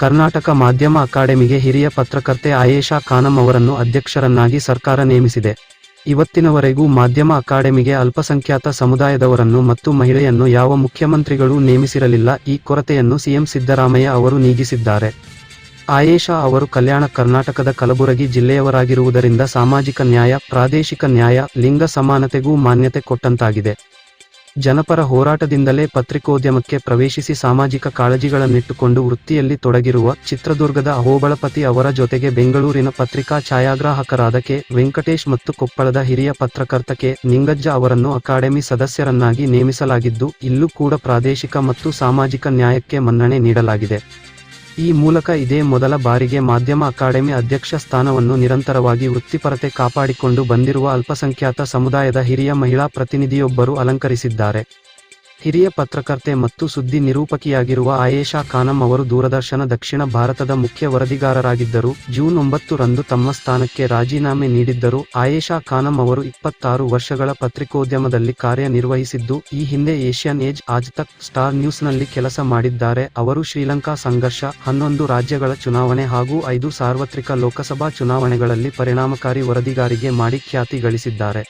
ಕರ್ನಾಟಕ ಮಾಧ್ಯಮ ಅಕಾಡೆಮಿಗೆ ಹಿರಿಯ ಪತ್ರಕರ್ತೆ ಆಯೇಷಾ ಖಾನಂ ಅವರನ್ನು ಅಧ್ಯಕ್ಷರನ್ನಾಗಿ ಸರ್ಕಾರ ನೇಮಿಸಿದೆ. ಇವತ್ತಿನವರೆಗೂ ಮಾಧ್ಯಮ ಅಕಾಡೆಮಿಗೆ ಅಲ್ಪಸಂಖ್ಯಾತ ಸಮುದಾಯದವರನ್ನು ಮತ್ತು ಮಹಿಳೆಯನ್ನು ಯಾವ ಮುಖ್ಯಮಂತ್ರಿಗಳೂ ನೇಮಿಸಿರಲಿಲ್ಲ ಈ ಕೊರತೆಯನ್ನು ಸಿಎಂ ಸಿದ್ದರಾಮಯ್ಯ ಅವರು ನೀಗಿಸಿದ್ದಾರೆ. ಆಯೇಷಾ ಅವರು ಕಲ್ಯಾಣ ಕರ್ನಾಟಕದ ಕಲಬುರಗಿ ಜಿಲ್ಲೆಯವರಾಗಿರುವುದರಿಂದ ಸಾಮಾಜಿಕ ನ್ಯಾಯ, ಪ್ರಾದೇಶಿಕ ನ್ಯಾಯ, ಲಿಂಗ ಸಮಾನತೆಗೂ ಮಾನ್ಯತೆ ಕೊಟ್ಟಂತಾಗಿದೆ. ಜನಪರ ಹೋರಾಟದಿಂದಲೇ ಪತ್ರಿಕೋದ್ಯಮಕ್ಕೆ ಪ್ರವೇಶಿಸಿ ಸಾಮಾಜಿಕ ಕಾಳಜಿಗಳನ್ನಿಟ್ಟುಕೊಂಡು ವೃತ್ತಿಯಲ್ಲಿ ತೊಡಗಿರುವ ಚಿತ್ರದುರ್ಗದ ಅಹೋಬಳಪತಿ ಅವರ ಜೊತೆಗೆ ಬೆಂಗಳೂರಿನ ಪತ್ರಿಕಾ ಛಾಯಾಗ್ರಾಹಕರಾದ ಕೆ. ವೆಂಕಟೇಶ್ ಮತ್ತು ಕೊಪ್ಪಳದ ಹಿರಿಯ ಪತ್ರಕರ್ತ ಕೆ. ನಿಂಗಜ್ಜ ಅವರನ್ನು ಅಕಾಡೆಮಿ ಸದಸ್ಯರನ್ನಾಗಿ ನೇಮಿಸಲಾಗಿದ್ದು, ಇಲ್ಲೂ ಕೂಡ ಪ್ರಾದೇಶಿಕ ಮತ್ತು ಸಾಮಾಜಿಕ ನ್ಯಾಯಕ್ಕೆ ಮನ್ನಣೆ ನೀಡಲಾಗಿದೆ. ಈ ಮೂಲಕ ಇದೇ ಮೊದಲ ಬಾರಿಗೆ ಮಾಧ್ಯಮ ಅಕಾಡೆಮಿ ಅಧ್ಯಕ್ಷ ಸ್ಥಾನವನ್ನು ನಿರಂತರವಾಗಿ ವೃತ್ತಿಪರತೆ ಕಾಪಾಡಿಕೊಂಡು ಬಂದಿರುವ ಅಲ್ಪಸಂಖ್ಯಾತ ಸಮುದಾಯದ ಹಿರಿಯ ಮಹಿಳಾ ಪ್ರತಿನಿಧಿಯೊಬ್ಬರು ಅಲಂಕರಿಸಿದ್ದಾರೆ. ಹಿರಿಯ ಪತ್ರಕರ್ತೆ ಮತ್ತು ಸುದ್ದಿ ನಿರೂಪಕಿಯಾಗಿರುವ ಆಯೇಷಾ ಖಾನಂ ಅವರು ದೂರದರ್ಶನ ದಕ್ಷಿಣ ಭಾರತದ ಮುಖ್ಯ ವರದಿಗಾರರಾಗಿದ್ದರು. ಜೂನ್ ಒಂಬತ್ತರಂದು ತಮ್ಮ ಸ್ಥಾನಕ್ಕೆ ರಾಜೀನಾಮೆ ನೀಡಿದ್ದರು. ಆಯೇಷಾ ಖಾನಂ ಅವರು ಇಪ್ಪತ್ತಾರು ವರ್ಷಗಳ ಪತ್ರಿಕೋದ್ಯಮದಲ್ಲಿ ಕಾರ್ಯನಿರ್ವಹಿಸಿದ್ದು, ಈ ಹಿಂದೆ ಏಷ್ಯನ್ ಏಜ್, ಆಜ್ ತಕ್, ಸ್ಟಾರ್ ನ್ಯೂಸ್ನಲ್ಲಿ ಕೆಲಸ ಮಾಡಿದ್ದಾರೆ. ಅವರು ಶ್ರೀಲಂಕಾ ಸಂಘರ್ಷ, ಹನ್ನೊಂದು ರಾಜ್ಯಗಳ ಚುನಾವಣೆ ಹಾಗೂ ಐದು ಸಾರ್ವತ್ರಿಕ ಲೋಕಸಭಾ ಚುನಾವಣೆಗಳಲ್ಲಿ ಪರಿಣಾಮಕಾರಿ ವರದಿಗಾರಿಗೆ ಮಾಡಿ ಖ್ಯಾತಿ ಗಳಿಸಿದ್ದಾರೆ.